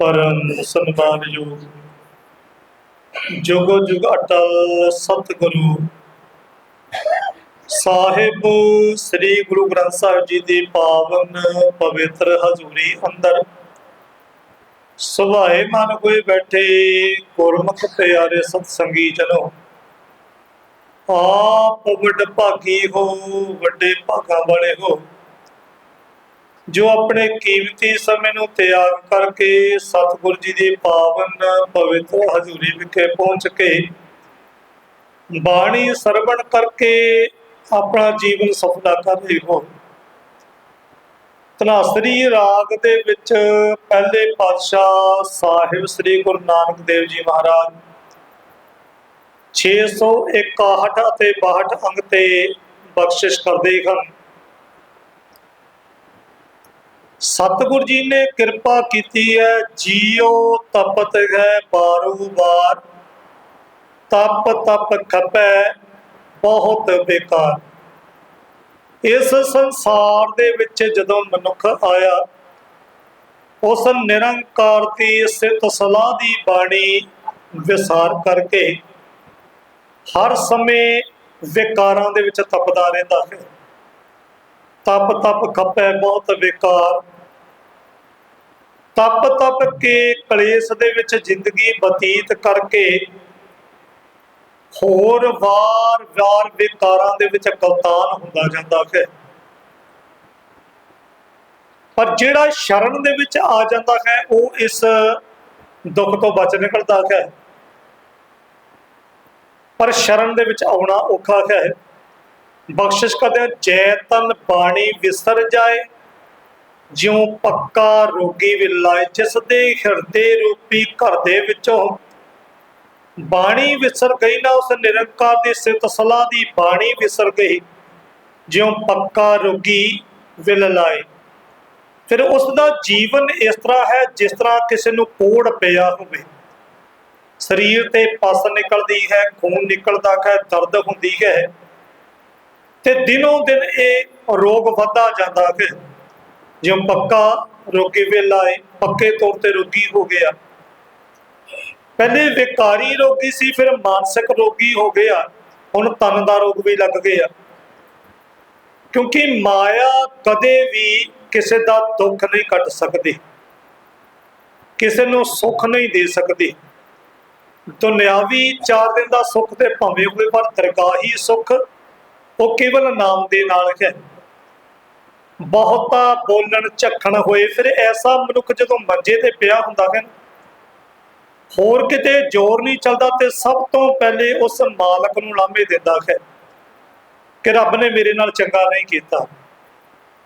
ਪਰਮ ਸਨਮਾਨਯੋਗ ਜੁਗ ਜੁਗ ਅਟਲ ਸਤਿਗੁਰੂ ਸਾਹਿਬ ਸ੍ਰੀ ਗੁਰੂ ਗ੍ਰੰਥ ਸਾਹਿਬ ਜੀ ਦੀ ਪਾਵਨ ਪਵਿੱਤਰ ਹਜ਼ੂਰੀ ਅੰਦਰ ਸੁਭਾਏ ਮਨ ਕੋਈ ਬੈਠੇ, ਗੁਰਮੁਖ ਪਿਆਰੇ ਸਤ ਸੰਗੀ ਜਨੋ। ਆਪ ਵੱਡ ਭਾਗੀ ਹੋ, ਵੱਡੇ ਭਾਗਾਂ ਵਾਲੇ ਹੋ। ਜੋ ਆਪਣੇ ਕੀਮਤੀ ਸਮੇਂ ਨੂੰ ਤਿਆਗ ਕਰਕੇ ਸਤਿਗੁਰ ਜੀ ਦੀ ਪਾਵਨ ਪਵਿੱਤਰ ਹਜ਼ੂਰੀ ਵਿਖੇ ਪਹੁੰਚ ਕੇ ਬਾਣੀ ਸਰਵਣ ਕਰਕੇ ਆਪਣਾ ਜੀਵਨ ਸਫਲਾ ਕਰ ਰਹੇ ਹੋ। ਤਨਾਸਰੀ ਰਾਗ ਦੇ ਵਿੱਚ ਪਹਿਲੇ ਪਾਤਸ਼ਾਹ ਸਾਹਿਬ ਸ੍ਰੀ ਗੁਰੂ ਨਾਨਕ ਦੇਵ ਜੀ ਮਹਾਰਾਜ 661 ਅਤੇ 62 ਅੰਗ ਤੇ ਬਖਸ਼ਿਸ਼ ਕਰਦੇ ਹਨ। ਸਤਿਗੁਰ ਜੀ ਨੇ ਕਿਰਪਾ ਕੀਤੀ ਹੈ ਜੀਉ ਤਪਤ ਹੈ ਬਾਰੂ ਬਾਰ। ਤਪ ਤਪ ਖਪੈ, ਬਹੁਤ ਬੇਕਾਰ। ਇਸ ਸੰਸਾਰ ਦੇ ਵਿੱਚ ਜਦੋਂ ਮਨੁੱਖ ਆਇਆ, ਉਸ ਨਿਰੰਕਾਰ ਦੀ ਸਿੱਧ ਸਲਾਹ ਦੀ ਬਾਣੀ ਵਿਸਾਰ ਕਰਕੇ ਹਰ ਸਮੇਂ ਵਿਕਾਰਾਂ ਦੇ ਵਿੱਚ ਤਪਦਾ ਰਹਿੰਦਾ ਹੈ। ਤਪ ਤਪ ਖੱਪੈ, ਬਹੁਤ ਵਿਕਾਰ ਤਪ ਤਪ ਕੇ ਕਲੇਸ਼ ਦੇ ਵਿੱਚ ਜ਼ਿੰਦਗੀ ਬਤੀਤ ਕਰਕੇ ਹੋਰ ਵਾਰ ਵਾਰ ਵਿਕਾਰਾਂ ਦੇ ਵਿੱਚ ਕਲਤਾਨ ਹੁੰਦਾ ਜਾਂਦਾ ਹੈ। ਪਰ ਜਿਹੜਾ ਸ਼ਰਨ ਦੇ ਵਿੱਚ ਆ ਜਾਂਦਾ ਹੈ, ਉਹ ਇਸ ਦੁੱਖ ਤੋਂ ਬਚ ਨਿਕਲਦਾ ਹੈ। ਪਰ ਸ਼ਰਨ ਦੇ ਵਿੱਚ ਆਉਣਾ ਔਖਾ ਹੈ। ਬਖਸ਼ਿਸ਼ ਕਰਦੇ ਜੈ ਤਨ ਬਾਣੀ ਵਿਸਰ ਜਾਏ। ਜਿਉ ਪੱਕਾ ਰੋਗੀ ਵਿਲਾਏ ਜਿਸ ਦੇ ਹਿਰਦੇ ਰੂਪੀ ਘਰ ਦੇ ਵਿੱਚੋਂ ਬਾਣੀ ਵਿਸਰ ਗਈ ਨਾ ਉਸ ਨਿਰੰਕਾਰ ਦੀ ਸਿਫਤ ਸਲਾਹ ਦੀ ਬਾਣੀ ਵਿਸਰ ਗਈ, ਜਿਉ ਪੱਕਾ ਰੋਗੀ ਵਿਲ ਫਿਰ ਉਸ ਦਾ ਜੀਵਨ ਇਸ ਤਰ੍ਹਾਂ ਹੈ ਜਿਸ ਤਰ੍ਹਾਂ ਕਿਸੇ ਨੂੰ ਕੋੜ ਪਿਆ ਹੋਵੇ। ਸਰੀਰ ਤੇ ਪਸ ਨਿਕਲਦੀ ਹੈ, ਖੂਨ ਨਿਕਲਦਾ ਹੈ, ਦਰਦ ਹੁੰਦੀ ਹੈ ਤੇ ਦਿਨੋਂ ਦਿਨ ਇਹ ਰੋਗ ਵੱਧਦਾ ਜਾਂਦਾ ਹੈ। ਜਿਉਂ ਪੱਕਾ ਰੋਗੀ ਵੇਲਾ ਹੈ ਪੱਕੇ ਤੌਰ ਤੇ ਰੋਗੀ ਹੋ ਗਿਆ। ਪਹਿਲੇ ਵਿਕਾਰੀ ਰੋਗੀ ਸੀ, ਫਿਰ ਮਾਨਸਿਕ ਰੋਗੀ ਹੋ ਗਿਆ। ਹੁਣ ਤਨ ਦਾ ਰੋਗ ਵੀ ਲੱਗ ਗਿਆ। ਕਿਉਂਕਿ ਮਾਇਆ ਕਦੇ ਵੀ ਕਿਸੇ ਦਾ ਦੁੱਖ ਨਹੀਂ ਕੱਟ ਸਕਦੀ। ਕਿਸੇ ਨੂੰ ਸੁੱਖ ਨਹੀਂ ਦੇ ਸਕਦੀ। ਦੁਨਿਆਵੀ ਚਾਰ ਦਿਨ ਦਾ ਸੁੱਖ ਤੇ ਭਾਵੇਂ ਹੋਵੇ ਪਰ ਦਰਗਾਹੀ ਸੁੱਖ, ਉਹ ਕੇਵਲ ਨਾਮ ਦੇ ਨਾਲ ਹੈ। ਬਹੁਤਾ ਬੋਲਣ ਝੱਖਣ ਹੋਏ। ਫਿਰ ਐਸਾ ਮਨੁੱਖ ਜਦੋਂ ਮੰਜੇ ਤੇ ਪਿਆ ਹੁੰਦਾ ਹੈ, ਹੋਰ ਕਿਤੇ ਜ਼ੋਰ ਨਹੀਂ ਚੱਲਦਾ ਤੇ ਸਭ ਤੋਂ ਪਹਿਲੇ ਉਸ ਮਾਲਕ ਨੂੰ ਲਾਮੇ ਦਿੰਦਾ ਹੈ ਕਿ ਰੱਬ ਨੇ ਮੇਰੇ ਨਾਲ ਚੰਗਾ ਨਹੀਂ ਕੀਤਾ।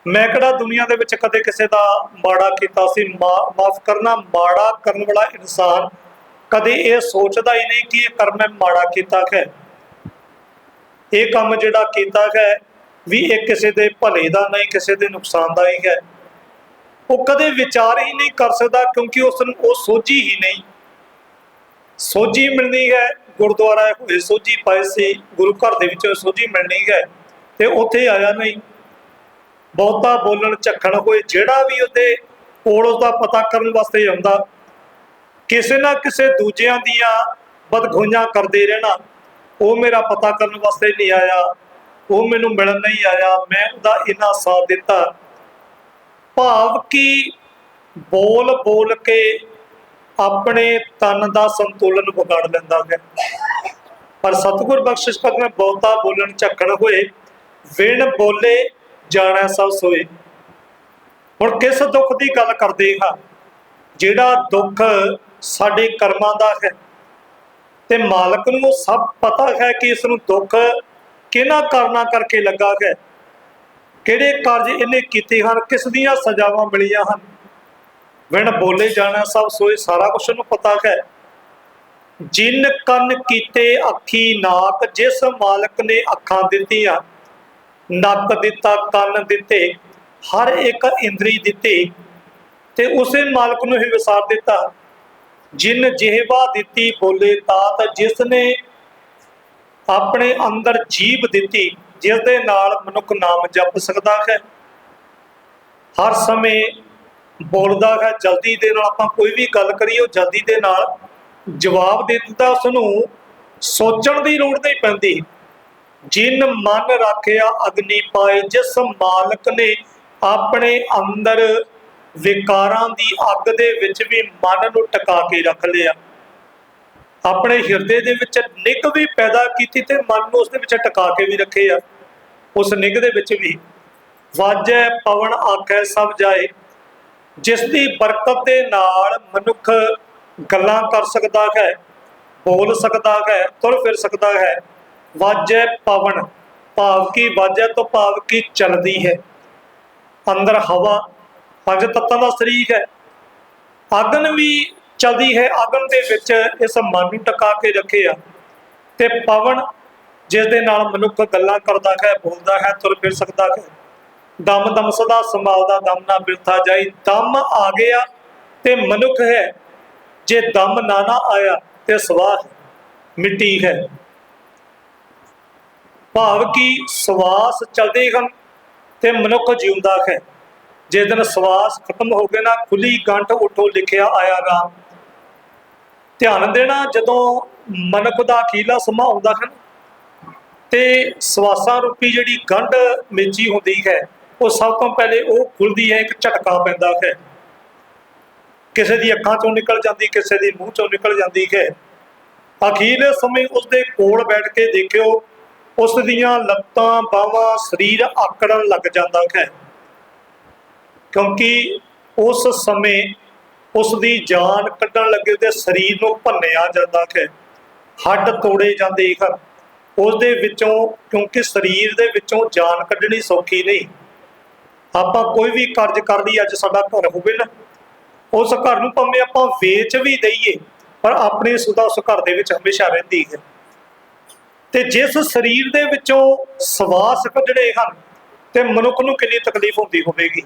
ਮੈਂ ਕਿਹੜਾ ਦੁਨੀਆ ਦੇ ਵਿੱਚ ਕਦੇ ਕਿਸੇ ਦਾ ਮਾੜਾ ਕੀਤਾ ਸੀ? ਮਾਫ ਕਰਨਾ, ਮਾੜਾ ਕਰਨ ਵਾਲਾ ਇਨਸਾਨ ਕਦੇ ਇਹ ਸੋਚਦਾ ਹੀ ਨਹੀਂ ਕਿ ਇਹ ਕਰਮ ਮੈਂ ਮਾੜਾ ਕੀਤਾ ਹੈ। ਇਹ ਕੰਮ ਜਿਹੜਾ ਕੀਤਾ ਹੈ ਵੀ ਇਹ ਕਿਸੇ ਦੇ ਭਲੇ ਦਾ ਨਹੀਂ, ਕਿਸੇ ਦੇ ਨੁਕਸਾਨ ਦਾ ਹੀ ਹੈ। ਉਹ ਕਦੇ ਵਿਚਾਰ ਹੀ ਨਹੀਂ ਕਰ ਸਕਦਾ ਕਿਉਂਕਿ ਉਸ ਨੂੰ, ਉਹ ਸੋਝੀ ਹੀ ਨਹੀਂ। ਸੋਝੀ ਮਿਲਣੀ ਹੈ, ਗੁਰਦੁਆਰਾ ਹੋਏ ਸੋਝੀ ਪਾਏ ਸੀ, ਗੁਰੂ ਘਰ ਦੇ ਵਿੱਚ ਸੋਝੀ ਮਿਲਣੀ ਹੈ ਤੇ ਉੱਥੇ ਆਇਆ ਨਹੀਂ। ਬਹੁਤਾ ਬੋਲਣ ਝੱਖਣ ਹੋਏ, ਜਿਹੜਾ ਵੀ ਉਹਦੇ ਕੋਲ ਉਸ ਦਾ ਪਤਾ ਕਰਨ ਵਾਸਤੇ ਆਉਂਦਾ, ਕਿਸੇ ਨਾ ਕਿਸੇ ਦੂਜਿਆਂ ਦੀਆਂ ਬਦਖੋਈਆਂ ਕਰਦੇ ਰਹਿਣਾ, ਉਹ ਮੇਰਾ ਪਤਾ ਕਰਨ ਵਾਸਤੇ ਨਹੀਂ ਆਇਆ। ਉਹ ਮੈਨੂੰ ਮਿਲਣ ਨਹੀਂ ਆਇਆ। ਮੈਂ ਉਹਦਾ ਇਨਾ ਸਾਥ ਦਿੱਤਾ। ਭਾਵ ਕਿ ਬੋਲ ਬੋਲ ਕੇ ਆਪਣੇ ਤਨ ਦਾ ਸੰਤੁਲਨ ਵਿਗਾੜ ਲੈਂਦਾ ਹੈ ਪਰ ਸਤਿਗੁਰ ਬਖਸ਼ਿਸ਼ ਕਰਨੇ ਬਹੁਤਾ ਬੋਲਣ ਝੱਕਣ ਹੋਏ, ਵਿਣ ਬੋਲੇ ਜਾਣਾ ਸਭ ਸੋਏ। ਹੁਣ ਕਿਸ ਦੁੱਖ ਦੀ ਗੱਲ ਕਰਦੇ ਹਾਂ? ਜਿਹੜਾ ਦੁੱਖ ਸਾਡੇ ਕਰਮਾਂ ਦਾ ਹੈ, ਤੇ ਮਾਲਕ ਨੂੰ ਸਭ ਪਤਾ ਹੈ ਕਿ ਇਸ ਨੂੰ ਦੁੱਖ ਕਿਹਨਾਂ ਕਾਰਨਾਂ ਕਰਕੇ ਲੱਗਾ ਹੈ? ਕਿਹੜੇ ਕਾਰਜ ਇਹਨੇ ਕੀਤੇ ਹਨ? ਕਿਸ ਦੀਆਂ ਸਜ਼ਾਵਾਂ ਮਿਲੀਆਂ ਹਨ? ਵਿਣ ਬੋਲੇ ਜਾਣਾ ਸਭ ਸੋਏ ਸਾਰਾ ਕੁਝ ਨੂੰ ਪਤਾ ਹੈ। ਜਿਨ ਕੰਨ ਕੀਤੇ ਅੱਖੀ ਨਾਕ ਜਿਸ ਮਾਲਕ ਨੇ ਅੱਖਾਂ ਦਿੱਤੀਆਂ ਨੱਕ ਦਿੱਤਾ, ਕੰਨ ਦਿੱਤੇ, ਹਰ ਇੱਕ ਇੰਦਰੀ ਦਿੱਤੀ ਤੇ ਉਸੇ ਮਾਲਕ ਨੂੰ ਹੀ ਵਿਸਾਰ ਦਿੱਤਾ। ਜਿਨ ਜਿਹਵਾ ਦਿੱਤੀ ਬੋਲੇ ਤਾਤ, ਜਿਸ ਨੇ ਆਪਣੇ ਅੰਦਰ ਜੀਬ ਦਿੱਤੀ ਜਿਸ ਦੇ ਨਾਲ ਮਨੁੱਖ ਨਾਮ ਜਪ ਸਕਦਾ ਹੈ। ਹਰ ਸਮੇਂ ਬੋਲਦਾ ਹੈ, ਜਲਦੀ ਦੇ ਨਾਲ ਆਪਾਂ ਕੋਈ ਵੀ ਗੱਲ ਕਰੀਏ, ਉਹ ਜਲਦੀ ਦੇ ਨਾਲ ਜਵਾਬ ਦੇ ਦਿੰਦਾ ਉਸ ਨੂੰ ਸੋਚਣ ਦੀ ਲੋੜ ਨਹੀਂ ਪੈਂਦੀ। ਜਿਨ ਮਨ ਰੱਖਿਆ, ਅਗਨੀ ਪਾਏ, ਜਿਸ ਮਾਲਕ ਨੇ ਆਪਣੇ ਅੰਦਰ ਵਿਕਾਰਾਂ ਦੀ ਅੱਗ ਦੇ ਵਿੱਚ ਵੀ ਮਨ ਨੂੰ ਟਿਕਾ ਕੇ ਰੱਖ ਲਿਆ। ਆਪਣੇ ਹਿਰਦੇ ਦੇ ਵਿੱਚ ਨਿੱਘ ਵੀ ਪੈਦਾ ਕੀਤੀ ਤੇ ਮਨ ਨੂੰ ਉਸ ਦੇ ਵਿੱਚ ਟਿਕਾ ਕੇ ਵੀ ਰੱਖੇ ਆ। ਉਸ ਨਿੱਘ ਦੇ ਵਿੱਚ ਵੀ ਵਾਜੈ ਪਵਨ ਆਖੈ ਸਭ ਜਾਏ ਜਿਸ ਦੀ ਬਰਕਤ ਦੇ ਨਾਲ ਮਨੁੱਖ ਗੱਲਾਂ ਕਰ ਸਕਦਾ ਹੈ, ਬੋਲ ਸਕਦਾ ਹੈ, ਤੁਰ ਫਿਰ ਸਕਦਾ ਹੈ। ਵਾਜੈ ਪਵਨ, ਭਾਵ ਕੀ ਵਾਜੈ ਤੋਂ ਭਾਵ ਕੀ ਚਲਦੀ ਹੈ। ਅੰਦਰ ਹਵਾ ਪੰਜ ਤੱਤਾਂ ਦਾ ਸਰੀਰ ਹੈ। ਅਗਨ ਵੀ ਚਲਦੀ ਹੈ ਅਗਨ ਦੇ ਵਿੱਚ ਇਸ ਮਨ ਨੂੰ ਟਿਕਾ ਕੇ ਰੱਖਿਆ ਤੇ ਪਵਨ ਜਿਸ ਦੇ ਨਾਲ ਮਨੁੱਖ ਗੱਲਾਂ ਕਰਦਾ ਹੈ, ਬੋਲਦਾ ਹੈ, ਤੁਰ ਫਿਰ ਸਕਦਾ ਹੈ। ਦਮ ਦਮ ਸਦਾ ਸੰਭਾਲਦਾ ਦਮ ਨਾ ਬਿਰਥਾ ਜਾਈ। ਦਮ ਆ ਗਿਆ ਤੇ ਮਨੁੱਖ ਹੈ। ਜੇ ਦਮ ਨਾ ਨਾ ਆਇਆ ਤੇ ਸਵਾਹ ਮਿੱਟੀ ਹੈ। ਭਾਵ ਕਿ ਸਵਾਸ ਚਲਦੇ ਹਨ ਤੇ ਮਨੁੱਖ ਜਿਉਂਦਾ ਹੈ। ਜੇ ਦਿਨ ਸਵਾਸ ਖਤਮ ਹੋ ਗਏ ਨਾ, ਖੁੱਲੀ ਗੰਢ ਉਠੋ ਲਿਖਿਆ ਆਇਆ ਰਾਮ। ਧਿਆਨ ਦੇਣਾ ਜਦੋਂ ਮਨੁੱਖ ਦਾ ਅਖੀਲਾ ਸਮਾਂ ਆਉਂਦਾ ਹੈ ਤੇ ਸਵਾਸਾਂ ਰੂਪੀ ਜਿਹੜੀ ਗੰਢ ਮੇਜੀ ਹੁੰਦੀ ਹੈ, ਉਹ ਸਭ ਤੋਂ ਪਹਿਲੇ ਉਹ ਖੁੱਲਦੀ ਹੈ, ਇੱਕ ਝਟਕਾ ਪੈਂਦਾ ਹੈ। ਕਿਸੇ ਦੀ ਅੱਖਾਂ ਚੋਂ ਨਿਕਲ ਜਾਂਦੀ, ਕਿਸੇ ਦੀ ਮੂੰਹ ਚੋਂ ਨਿਕਲ ਜਾਂਦੀ ਹੈ। ਅਖੀਰਲੇ ਸਮੇਂ ਉਸ ਦੇ ਕੋਲ ਬੈਠ ਕੇ ਦੇਖਿਓ, ਉਸ ਦੀਆਂ ਲੱਤਾਂ, ਬਾਹਾਂ, ਸਰੀਰ ਆਕੜਨ ਲੱਗ ਜਾਂਦਾ ਹੈ। ਕਿਉਂਕਿ ਉਸ ਸਮੇਂ ਉਸ ਦੀ ਜਾਨ ਕੱਢਣ ਲੱਗੇ ਤੇ ਸਰੀਰ ਨੂੰ ਭੰਨਿਆ ਜਾਂਦਾ ਹੈ। ਹੱਡ ਤੋੜੇ ਜਾਂਦੇ ਹਨ। ਉਸ ਦੇ ਵਿੱਚੋਂ, ਕਿਉਂਕਿ ਸਰੀਰ ਦੇ ਵਿੱਚੋਂ ਜਾਨ ਕੱਢਣੀ ਸੌਖੀ ਨਹੀਂ। ਆਪਾਂ ਕੋਈ ਵੀ ਕਾਰਜ ਕਰ ਲਈ, ਅੱਜ ਸਾਡਾ ਘਰ ਹੋਵੇ ਨਾ, ਉਸ ਘਰ ਨੂੰ ਭਾਵੇਂ ਆਪਾਂ ਵੇਚ ਵੀ ਦਈਏ, ਪਰ ਆਪਣੀ ਸੁਦਾ ਉਸ ਘਰ ਦੇ ਵਿੱਚ ਹਮੇਸ਼ਾ ਰਹਿੰਦੀ ਹੈ। ਤੇ ਜਿਸ ਸਰੀਰ ਦੇ ਵਿੱਚੋਂ ਸਵਾਸ ਕੱਢਣੇ ਹਨ, ਤੇ ਮਨੁੱਖ ਨੂੰ ਕਿੰਨੀ ਤਕਲੀਫ ਹੁੰਦੀ ਹੋਵੇਗੀ।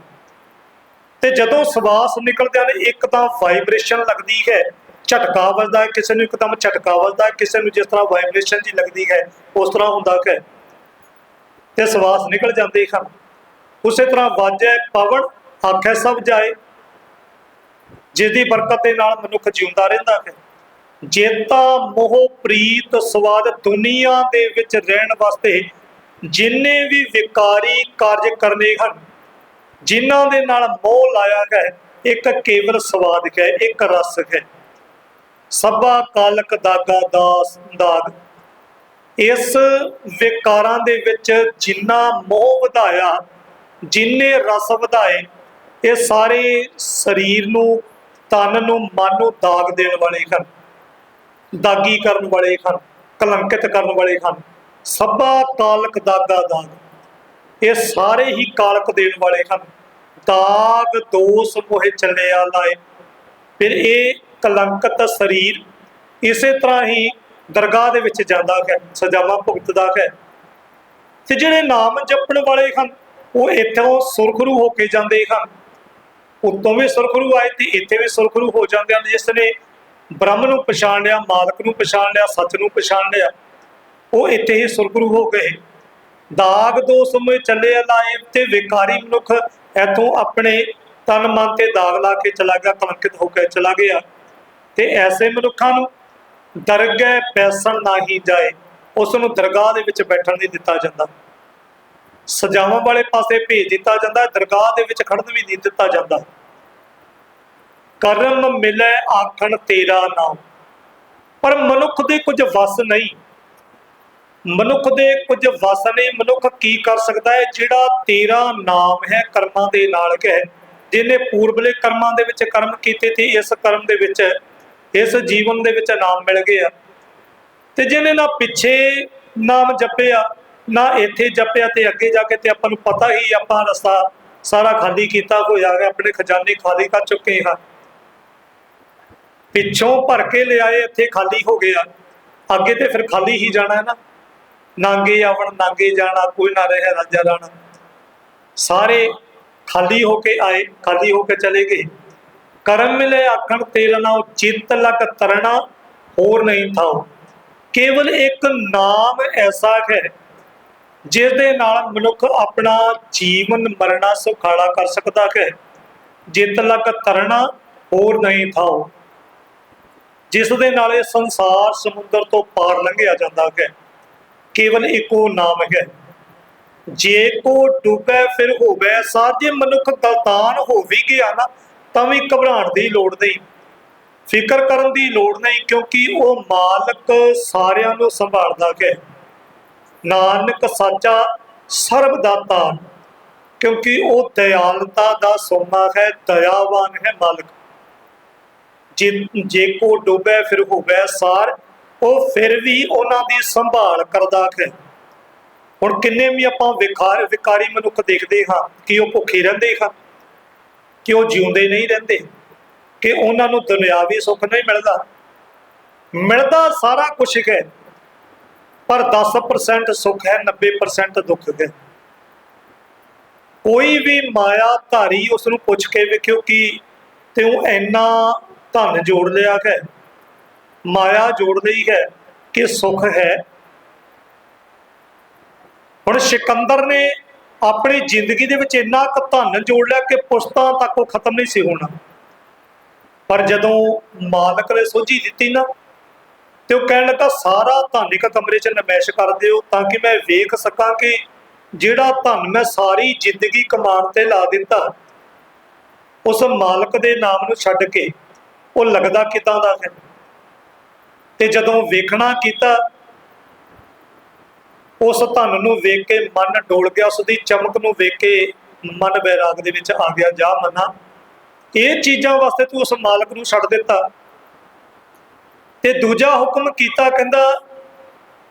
ਤੇ ਜਦੋਂ ਸਵਾਸ ਨਿਕਲਦੇ ਹਨ ਇੱਕ ਤਾਂ ਵਾਈਬ੍ਰੇਸ਼ਨ ਲੱਗਦੀ ਹੈ, ਝਟਕਾ ਵੱਜਦਾ ਹੈ, ਕਿਸੇ ਨੂੰ ਇੱਕਦਮ ਝਟਕਾ ਵੱਜਦਾ ਹੈ, ਕਿਸੇ ਨੂੰ ਜਿਸ ਤਰ੍ਹਾਂ ਵਾਈਬ੍ਰੇਸ਼ਨ ਜੀ ਲੱਗਦੀ ਹੈ, ਉਸ ਤਰ੍ਹਾਂ ਹੁੰਦਾ ਹੈ ਤੇ ਸਵਾਸ ਨਿਕਲ ਜਾਂਦੇ ਹਨ। ਉਸੇ ਤਰ੍ਹਾਂ ਵਾਜੈ ਪਵਨ ਆਖੈ ਸਭ ਜਾਏ ਜਿਸ ਦੀ ਬਰਕਤ ਦੇ ਨਾਲ ਮਨੁੱਖ ਜਿਉਂਦਾ ਰਹਿੰਦਾ ਹੈ। ਜੇਤਾ ਮੋਹ ਪ੍ਰੀਤ ਸਵਾਦ ਦੁਨੀਆ ਦੇ ਵਿੱਚ ਰਹਿਣ ਵਾਸਤੇ ਜਿੰਨੇ ਵੀ ਵਿਕਾਰੀ ਕਾਰਜ ਕਰਨੇ ਹਨ ਜਿਨ੍ਹਾਂ ਦੇ ਨਾਲ ਮੋਹ ਲਾਇਆ ਹੈ, ਇੱਕ ਕੇਵਲ ਸਵਾਦ ਹੈ, ਇੱਕ ਰਸ ਹੈ। ਸਭਾ ਕਾਲਕ ਦਾਗਾ ਦਾਸ ਦਾਗ। ਇਸ ਵਿਕਾਰਾਂ ਦੇ ਵਿੱਚ ਜਿੰਨਾ ਮੋਹ ਵਧਾਇਆ, ਜਿੰਨੇ ਰਸ ਵਧਾਏ, ਇਹ ਸਾਰੇ ਸਰੀਰ ਨੂੰ, ਤਨ ਨੂੰ, ਮਨ ਨੂੰ ਦਾਗ ਦੇਣ ਵਾਲੇ ਹਨ। ਦਾਗੀ ਕਰਨ ਵਾਲੇ ਹਨ, ਕਲੰਕਿਤ ਕਰਨ ਵਾਲੇ ਹਨ। ਸਭਾ ਕਾਲਕ ਦਾਗਾ ਦਾਗ। ਇਹ ਸਾਰੇ ਹੀ ਕਾਲਕ ਦੇਣ ਵਾਲੇ ਹਨ। ਦਾਗ, ਦੋਸ, ਮੋਹਿ ਚੱਲਿਆ ਲਾਏ ਫਿਰ ਇਹ ਕਲੰਕਤ ਸਰੀਰ ਇਸੇ ਤਰ੍ਹਾਂ ਹੀ ਦਰਗਾਹ ਦੇ ਵਿੱਚ ਜਾਂਦਾ ਹੈ, ਸਜ਼ਾਵਾਂ ਭੁਗਤਦਾ ਹੈ। ਤੇ ਜਿਹੜੇ ਨਾਮ ਜਪਣ ਵਾਲੇ ਹਨ, ਉਹ ਇੱਥੋਂ ਸੁਰਖਰੂ ਹੋ ਕੇ ਜਾਂਦੇ ਹਨ। ਉੱਤੋਂ ਵੀ ਸੁਰਖਰੂ ਆਏ ਤੇ ਇੱਥੇ ਵੀ ਸੁਰਖਰੂ ਹੋ ਜਾਂਦੇ ਹਨ। ਜਿਸ ਨੇ ਬ੍ਰਹਮ ਨੂੰ ਪਛਾਣ ਲਿਆ, ਮਾਲਕ ਨੂੰ ਪਛਾਣ ਲਿਆ, ਸੱਚ ਨੂੰ ਪਛਾਣ ਲਿਆ, ਉਹ ਇੱਥੇ ਹੀ ਸੁਰਖਰੂ ਹੋ ਗਏ। ਦਾਗ ਦੋ ਸਮੇਂ ਚੱਲੇ ਲਾਏ ਤੇ ਵਿਕਾਰੀ ਮਨੁੱਖ ਇੱਥੋਂ ਆਪਣੇ ਤਨ ਮਨ ਤੇ ਦਾਗ ਲਾ ਕੇ ਚਲਾ ਗਿਆ, ਕਲੰਕਿਤ ਹੋ ਕੇ ਚਲਾ ਗਿਆ। ਤੇ ਐਸੇ ਮਨੁੱਖਾਂ ਨੂੰ ਦਰਗਹਿ ਪੈਸਣ ਨਾ ਹੀ ਜਾਏ ਉਸ ਨੂੰ ਦਰਗਾਹ ਦੇ ਵਿੱਚ ਬੈਠਣ ਨਹੀਂ ਦਿੱਤਾ ਜਾਂਦਾ। ਸਜਾਵਾਂ ਵਾਲੇ ਪਾਸੇ ਭੇਜ ਦਿੱਤਾ ਜਾਂਦਾ, ਦਰਗਾਹ ਦੇ ਵਿੱਚ ਖੜਨ ਵੀ ਨਹੀਂ ਦਿੱਤਾ ਜਾਂਦਾ। ਕਰਮ ਮਿਲੇ ਆਖਣ ਤੇਰਾ ਨਾਮ। ਪਰ ਮਨੁੱਖ ਦੇ ਕੁਝ ਵਸ ਨਹੀਂ। ਮਨੁੱਖ ਦੇ ਕੁਝ ਵਸ ਨੇ ਮਨੁੱਖ ਕੀ ਕਰ ਸਕਦਾ ਹੈ? ਜਿਹੜਾ ਤੇਰਾ ਨਾਮ ਹੈ ਕਰਮਾਂ ਦੇ ਨਾਲ ਹੈ, ਜਿਹਨੇ ਪੂਰਬਲੇ ਕਰਮਾਂ ਦੇ ਵਿੱਚ ਕਰਮ ਕੀਤੇ ਤੇ ਇਸ ਕਰਮ ਦੇ ਵਿੱਚ, ਇਸ ਜੀਵਨ ਦੇ ਵਿੱਚ ਨਾਮ ਮਿਲ ਗਿਆ। ਤੇ ਜਿਹਨੇ ਨਾ ਪਿੱਛੇ ਨਾਮ ਜਪਿਆ, ਨਾ ਇੱਥੇ ਜਪਿਆ ਤੇ ਅੱਗੇ ਜਾ ਕੇ ਤੇ ਆਪਾਂ ਨੂੰ ਪਤਾ ਹੀ ਆਪਾਂ ਰਸਤਾ ਸਾਰਾ ਖਾਲੀ ਕੀਤਾ ਹੋਇਆ ਹੈ, ਆਪਣੇ ਖਜ਼ਾਨੇ ਖਾਲੀ ਕਰ ਚੁੱਕੇ ਹਾਂ। ਪਿੱਛੋਂ ਭਰ ਕੇ ਲਿਆਏ, ਇੱਥੇ ਖਾਲੀ ਹੋ ਗਿਆ। ਅੱਗੇ ਤੇ ਫਿਰ ਖਾਲੀ ਹੀ ਜਾਣਾ ਹੈ ਨਾ। ਨਾਂਗੇ ਆਵਣ, ਨਾਂਗੇ ਜਾਣਾ, ਕੋਈ ਨਾ ਰਹੇ ਰਾਜਾ ਰਾਣਾ। ਸਾਰੇ ਖਾਲੀ ਹੋ ਕੇ ਆਏ, ਖਾਲੀ ਹੋ ਕੇ ਚਲੇ ਗਏ। ਕਰਮ ਮਿਲੇ ਆਖਣ, ਤੇਰਾ ਨਾਮ ਚਿੱਤ ਲਗ ਤਰਣਾ, ਹੋਰ ਨਹੀਂ ਥਾਉ। ਕੇਵਲ ਇੱਕ ਨਾਮ ਐਸਾ ਹੈ ਜਿਸ ਦੇ ਨਾਲ ਮਨੁੱਖ ਆਪਣਾ ਜੀਵਨ ਮਰਨਾ ਸੁਖਾਲਾ ਕਰ ਸਕਦਾ ਹੈ। ਜਿੱਤ ਲਗ ਤਰਣਾ, ਹੋਰ ਨਹੀਂ ਥਾਓ ਜਿਸ ਦੇ ਨਾਲ ਇਹ ਸੰਸਾਰ ਸਮੁੰਦਰ ਤੋਂ ਪਾਰ ਲੰਘਿਆ ਜਾਂਦਾ ਹੈ। ਕੇਵਲ ਇੱਕੋ ਨਾਮ ਹੈ। ਜੇ ਕੋ ਡੁੱਬੈ ਫਿਰ ਹੋਵੇ ਸਾਜੇ ਮਨੁੱਖ ਗਲਤਾਨ ਹੋ ਵੀ ਗਿਆ ਨਾ, ਤਾਂ ਵੀ ਘਬਰਾਉਣ ਦੀ ਲੋੜ ਨਹੀਂ। ਫਿਕਰ ਕਰਨ ਦੀ ਲੋੜ ਨਹੀਂ, ਕਿਉਂਕਿ ਉਹ ਮਾਲਕ ਸਾਰਿਆਂ ਨੂੰ ਸੰਭਾਲਦਾ ਹੈ। ਨਾਨਕ ਸਾਚਾ ਸਰਬ ਦਾਤਾ ਕਿਉਂਕਿ ਉਹ ਦਇਆਲਤਾ ਦਾ ਸੋਮਾ ਹੈ, ਦਇਆਵਾਨ ਹੈ ਮਾਲਕ। ਜੇ ਜੇ ਕੋ ਡੁਬੈ ਫਿਰ ਹੋਵੇ ਸਾਰ ਉਹ ਫਿਰ ਵੀ ਉਹਨਾਂ ਦੀ ਸੰਭਾਲ ਕਰਦਾ ਹੈ। ਹੁਣ ਕਿੰਨੇ ਵੀ ਆਪਾਂ ਵਿਕਾਰ ਵਿਕਾਰੀ ਮਨੁੱਖ ਦੇਖਦੇ ਹਾਂ ਕਿ ਉਹ ਭੁੱਖੇ ਰਹਿੰਦੇ ਹਨ ਕਿ ਉਹ ਜਿਉਂਦੇ ਨਹੀਂ ਰਹਿੰਦੇ, ਕਿ ਉਹਨਾਂ ਨੂੰ ਦੁਨਿਆਵੀ ਸੁੱਖ ਨਹੀਂ ਮਿਲਦਾ। ਮਿਲਦਾ ਸਾਰਾ ਕੁਝ ਹੈ, ਪਰ 10% ਸੁੱਖ ਹੈ 90% ਦੁੱਖ ਹੈ। ਕੋਈ ਵੀ ਮਾਇਆ ਧਾਰੀ ਉਸ ਨੂੰ ਪੁੱਛ ਕੇ ਵੇਖਿਓ ਕਿ ਤੂੰ ਇੰਨਾ ਧਨ ਜੋੜ ਲਿਆ ਹੈ ਮਾਇਆ ਜੋੜ ਲਈ ਹੈ ਕਿ ਸੁੱਖ ਹੈ। ਹੁਣ ਸਿਕੰਦਰ ਨੇ ਆਪਣੀ ਜ਼ਿੰਦਗੀ ਦੇ ਵਿੱਚ ਇੰਨਾ ਕੁ ਧਨ ਜੋੜ ਲਿਆ ਕਿ ਪੁਸ਼ਤਾਂ ਤੱਕ ਉਹ ਖਤਮ ਨਹੀਂ ਸੀ ਹੋਣਾ। ਪਰ ਜਦੋਂ ਮਾਲਕ ਨੇ ਸੋਝੀ ਦਿੱਤੀ ਨਾ, ਤੇ ਉਹ ਕਹਿਣ ਲੱਗਾ, ਸਾਰਾ ਧਨ ਇੱਕ ਕਮਰੇ 'ਚ ਨਮੈਸ਼ ਕਰ ਦਿਓ ਤਾਂ ਕਿ ਮੈਂ ਵੇਖ ਸਕਾਂ ਕਿ ਜਿਹੜਾ ਧਨ ਮੈਂ ਸਾਰੀ ਜ਼ਿੰਦਗੀ ਕਮਾਉਣ ਤੇ ਲਾ ਦਿੱਤਾ, ਉਸ ਮਾਲਕ ਦੇ ਨਾਮ ਨੂੰ ਛੱਡ ਕੇ ਉਹ ਲੱਗਦਾ ਕਿਦਾਂ ਦਾ ਹੈ? ਤੇ ਜਦੋਂ ਵੇਖਣਾ ਕੀਤਾ, ਉਸ ਧਨ ਨੂੰ ਵੇਖ ਕੇ ਮਨ ਡੋਲ ਗਿਆ ਉਸ ਦੀ ਚਮਕ ਨੂੰ ਵੇਖ ਕੇ ਮਨ ਬੈਰਾਗ ਦੇ ਵਿੱਚ ਆ ਗਿਆ, ਜਾ ਮਨਾ। ਇਹ ਚੀਜ਼ਾਂ ਵਾਸਤੇ ਤੂੰ ਉਸ ਮਾਲਕ ਨੂੰ ਛੱਡ ਦਿੱਤਾ। ਤੇ ਦੂਜਾ ਹੁਕਮ ਕੀਤਾ, ਕਹਿੰਦਾ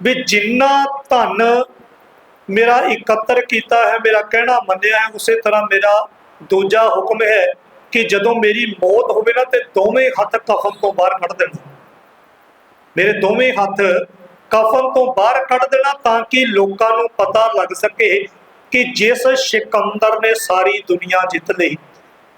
ਵੀ ਜਿੰਨਾ ਧਨ ਮੇਰਾ ਇਕੱਤਰ ਕੀਤਾ ਹੈ, ਮੇਰਾ ਕਹਿਣਾ ਮੰਨਿਆ ਹੈ, ਉਸੇ ਤਰ੍ਹਾਂ ਮੇਰਾ ਦੂਜਾ ਹੁਕਮ ਹੈ ਕਿ ਜਦੋਂ ਮੇਰੀ ਮੌਤ ਹੋਵੇ ਨਾ, ਤੇ ਦੋਵੇਂ ਹੱਥ ਕਫਨ ਤੋਂ ਬਾਹਰ ਕੱਢ ਦੇਣਾ। ਮੇਰੇ ਦੋਵੇਂ ਹੱਥ ਕਫਨ ਤੋਂ ਬਾਹਰ ਕੱਢ ਦੇਣਾ ਤਾਂ ਕਿ ਲੋਕਾਂ ਨੂੰ ਪਤਾ ਲੱਗ ਸਕੇ ਕਿ ਜਿਸ ਸਿਕੰਦਰ ਨੇ ਸਾਰੀ ਦੁਨੀਆ ਜਿੱਤ ਲਈ,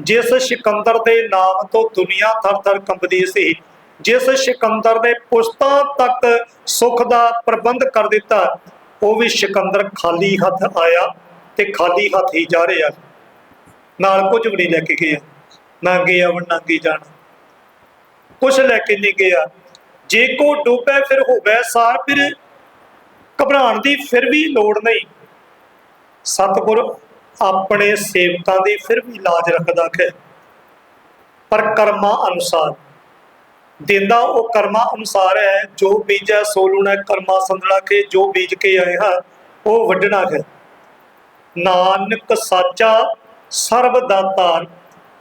ਜਿਸ ਸਿਕੰਦਰ ਦੇ ਨਾਮ ਤੋਂ ਦੁਨੀਆ ਥਰ-ਥਰ ਕੰਬਦੀ ਸੀ, ਜਿਸ ਸਿਕੰਦਰ ਨੇ ਪੁਸ਼ਤਾਂ ਤੱਕ ਸੁੱਖ ਦਾ ਪ੍ਰਬੰਧ ਕਰ ਦਿੱਤਾ, ਉਹ ਵੀ ਸਿਕੰਦਰ ਖਾਲੀ ਹੱਥ ਆਇਆ ਤੇ ਖਾਲੀ ਹੱਥ ਹੀ ਜਾ ਰਿਹਾ। ਨਾਲ ਕੁਝ ਵੀ ਨਹੀਂ ਲੈ ਕੇ ਗਿਆ, ਨਾ ਗਿਆ ਵਣ ਨਾ ਕੀ ਜਾਣ। ਕੁਝ ਲੈ ਕੇ ਨਹੀਂ ਗਿਆ। ਜੇ ਕੋ ਡੁੱਬੇ ਫਿਰ ਹੋਵੇ ਸਾਰ, ਫਿਰ ਘਬਰਾਉਣ ਦੀ ਫਿਰ ਵੀ ਲੋੜ ਨਹੀਂ। ਸਤਿਗੁਰ ਆਪਣੇ ਸੇਵਕਾਂ ਦੀ ਫਿਰ ਵੀ ਲਾਜ ਰੱਖਦਾ ਹੈ। ਪਰ ਕਰਮਾਂ ਅਨੁਸਾਰ, ਦਿੰਦਾ ਉਹ ਕਰਮਾਂ ਅਨੁਸਾਰ ਹੈ, ਜੋ ਬੀਜੈ ਸੋ ਲੂਣਾ ਕਰਮਾ ਸੰਦੜਾ ਕੇ, ਜੋ ਬੀਜ ਕੇ ਆਏ ਹਾਂ ਉਹ ਵੱਢਣਾ ਹੈ। ਨਾਨਕ ਸਾਚਾ ਸਰਬ ਦਾਤਾਰ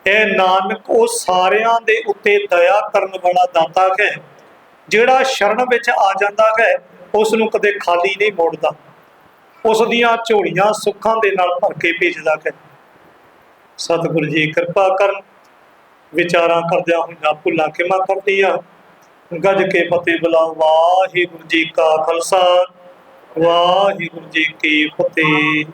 ਇਹ ਨਾਨਕ ਉਹ ਸਾਰਿਆਂ ਦੇ ਉੱਤੇ ਦਇਆ ਕਰਨ ਵਾਲਾ ਦਾਤਾ ਹੈ। ਜਿਹੜਾ ਸ਼ਰਨ ਵਿੱਚ ਆ ਜਾਂਦਾ ਹੈ ਉਸ ਨੂੰ ਕਦੇ ਖਾਲੀ ਨਹੀਂ ਮੋੜਦਾ। ਉਸ ਦੀਆਂ ਝੋਲੀਆਂ ਸੁੱਖਾਂ ਦੇ ਨਾਲ ਭਰ ਕੇ ਭੇਜਦਾ ਹੈ। ਸਤਿਗੁਰੂ ਜੀ ਕਿਰਪਾ ਕਰਨ ਵਿਚਾਰਾਂ ਕਰਦਿਆਂ ਹੋਈਆਂ ਭੁੱਲਾਂ ਖਿਮਾ ਕਰਦੀਆਂ। ਗੱਜ ਕੇ ਫਤਿਹ ਬੁਲਾਓ, ਵਾਹਿਗੁਰੂ ਜੀ ਕਾ ਖਾਲਸਾ, ਵਾਹਿਗੁਰੂ ਜੀ ਕੀ ਫਤਿਹ।